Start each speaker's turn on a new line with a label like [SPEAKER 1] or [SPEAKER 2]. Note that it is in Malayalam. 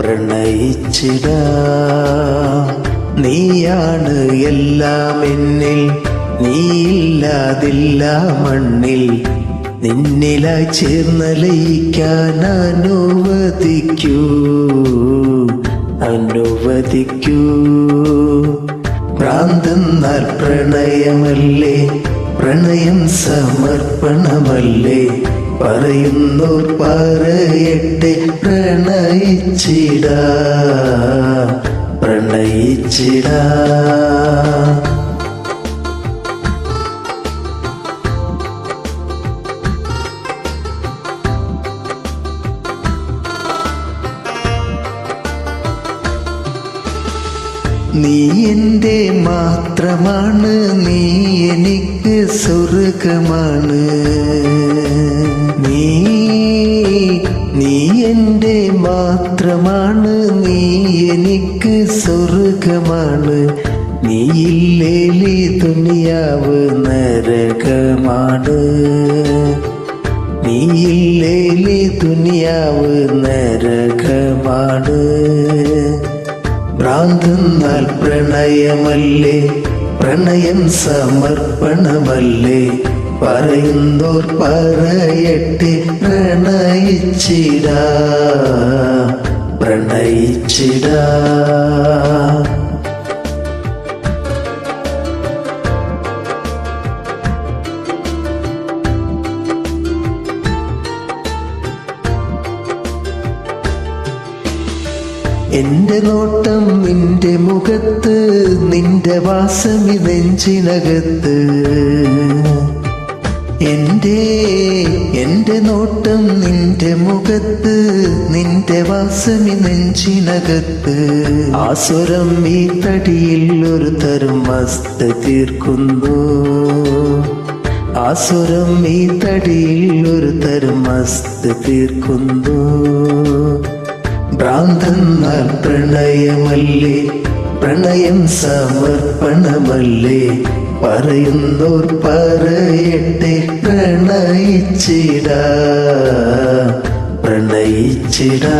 [SPEAKER 1] പ്രണയിച്ചിടാ. നീയാണ് എല്ലാം എന്നിൽ. നീയില്ലാതില്ല മണ്ണിൽ. നിന്നിലായി ചേർന്നലയിക്കാൻ അനുവദിക്കൂ. അനുവദിക്കൂ. ഭ്രാന്തെന്നാൽ പ്രണയമല്ലേ? പ്രണയം സമർപ്പണമല്ലേ? പറയുന്നോർ പറയട്ടെ. പ്രണയിച്ചിടാ പ്രണയിച്ചിട. നീ എന്റെ മാത്രമാണ് നീ എനിക്ക് സ്വർഗമാണ് നീ നീ എന്റെ മാത്രമാണ് നീ എനിക്ക് സ്വർഗമാണ്. നീയില്ലേലി ദുനിയാവ് നരകമാണ്. നീ നീയില്ലേലി ദുനിയാവ് നരകമാണ്. ഭ്രാന്തെന്നാൽ പ്രണയമല്ലേ? പ്രണയം സമർപ്പണമല്ലേ? പറയുന്നോർ പറയട്ടെ പ്രണയിച്ചിടാ പ്രണയിച്ചിടാ. എന്റെ നോട്ടം നിന്റെ മുഖത്ത് നിന്റെ വാസമി നെഞ്ചിനകത്ത്. എന്റെ എന്റെ നോട്ടം നിന്റെ മുഖത്ത് നിന്റെ വാസമി നെഞ്ചിനകത്ത്. ആസുരം ഈ തടിയിൽ ഒരു തരം വസ്ത തീർക്കുന്നു. ആസുരം ഈ തടിയിൽ ഒരു തരം വസ്ത തീർക്കുന്നു. ഭ്രാന്തന്നാൽ പ്രണയമല്ലേ? പ്രണയം സമർപ്പണമല്ലേ? പറയുന്നോർ പറയട്ടെ പ്രണയിച്ചിടാ പ്രണയിച്ചിടാ.